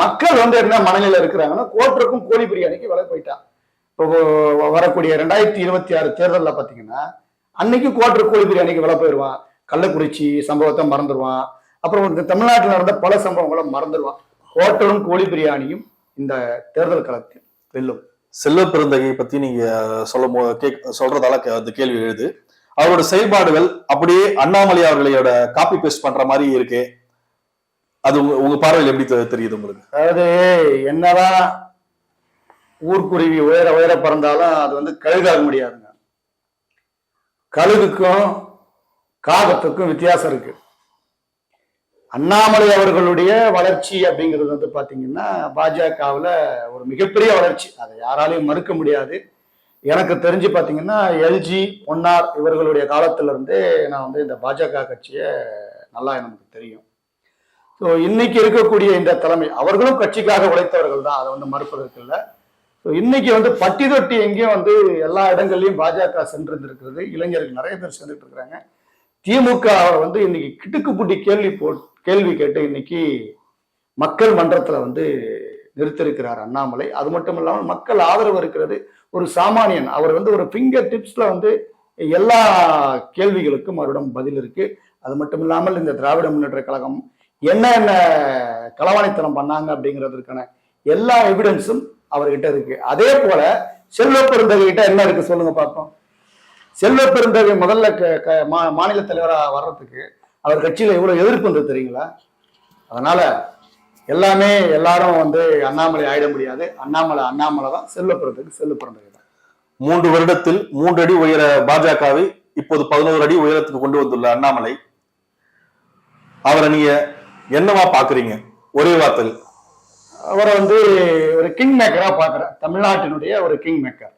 மக்கள் வந்து என்ன மனநிலை இருக்கிறாங்கன்னா கோட்டருக்கும் கோழி பிரியாணிக்கு விலை போயிட்டான் இப்போ வரக்கூடிய ரெண்டாயிரத்தி இருபத்தி ஆறு தேர்தலில் பார்த்தீங்கன்னா அன்னைக்கு கோட்டர் கோழி பிரியாணிக்கு விலை போயிடுவான் கள்ளக்குறிச்சி சம்பவத்தை மறந்துடுவான் அப்புறம் இந்த தமிழ்நாட்டில் நடந்த பல சம்பவங்களை மறந்துடுவான் ஹோட்டலும் கோழி பிரியாணியும் இந்த தேர்தல் களத்தில் வெல்லும். செல்வ பெருந்தகை பத்தி நீங்க சொல்லும் போது கே சொல்றதால அந்த கேள்வி எழுது. அவரோட செயல்பாடுகள் அப்படியே அண்ணாமலை அவர்களையோட காப்பி பேஸ்ட் பண்ற மாதிரி இருக்கு. அது உங்க உங்க பார்வையில் எப்படி தெரியுது உங்களுக்கு? அதாவது என்னதான் ஊர்க்குருவி உயர உயர பறந்தாலும் அது வந்து கழுகாக முடியாதுங்க. கழுகுக்கும் காகத்துக்கும் வித்தியாசம் இருக்கு. அண்ணாமலை அவர்களுடைய வளர்ச்சி அப்படிங்கிறது வந்து பாத்தீங்கன்னா பாஜகவுல ஒரு மிகப்பெரிய வளர்ச்சி. அதை யாராலையும் மறுக்க முடியாது. எனக்கு தெரிஞ்சு பாத்தீங்கன்னா எல்ஜி பொன்னார் இவர்களுடைய காலத்துல இருந்தே நான் வந்து இந்த பாஜக கட்சியை நல்லா எனக்கு தெரியும். ஸோ இன்னைக்கு இருக்கக்கூடிய இந்த தலைமை அவர்களும் கட்சிக்காக உழைத்தவர்கள் தான் அதை வந்து மறுப்பதற்கு இல்லை. ஸோ இன்னைக்கு வந்து பட்டி தொட்டி எங்கேயும் வந்து எல்லா இடங்கள்லையும் பாஜக சென்றிருந்திருக்கிறது. இளைஞர்கள் நிறைய பேர் சென்றுட்டு இருக்கிறாங்க திமுக வந்து இன்னைக்கு கிட்டுக்கு புட்டி கேள்வி போ கேள்வி கேட்டு இன்னைக்கு மக்கள் மன்றத்தில் வந்து நிறுத்திருக்கிறார் அண்ணாமலை. அது மட்டும் இல்லாமல் மக்கள் ஆதரவு இருக்கிறது ஒரு சாமானியன். அவர் வந்து ஒரு ஃபிங்கர் டிப்ஸ்ல வந்து எல்லா கேள்விகளுக்கும் அவரிடம் பதில் இருக்கு. அது மட்டும் இல்லாமல் இந்த திராவிட முன்னேற்ற கழகம் என்ன என்ன களவாணித்தனம் பண்ணாங்க அப்படிங்கிறதுக்கான எல்லா எவிடன்ஸும் அவர்கிட்ட இருக்கு. அதே போல செல்வ பெருந்தகை கிட்ட என்ன இருக்கு சொல்லுங்க பார்ப்போம். செல்வ பெருந்தகை முதல்ல க- க- மா- மாநில தலைவராக வர்றதுக்கு அவர் கட்சியில எவ்வளவு எதிர்ப்பு வந்தது தெரியுங்களா? அதனால எல்லாமே எல்லாரும் வந்து அண்ணாமலை ஆயிட முடியாது. அண்ணாமலை அண்ணாமலை தான் செல்வ பெருந்தகை செல்வ பெருந்தகை தான். மூன்று வருடத்தில் மூன்று அடி உயர பாஜகவை இப்போது பதினோரு அடி உயரத்துக்கு கொண்டு வந்துள்ள அண்ணாமலை அவரை நீங்க என்னவா பாக்குறீங்க ஒரே வார்த்தையில். அவரை வந்து ஒரு கிங் மேக்கரா பாக்குறேன் தமிழ்நாட்டினுடைய ஒரு கிங் மேக்கர்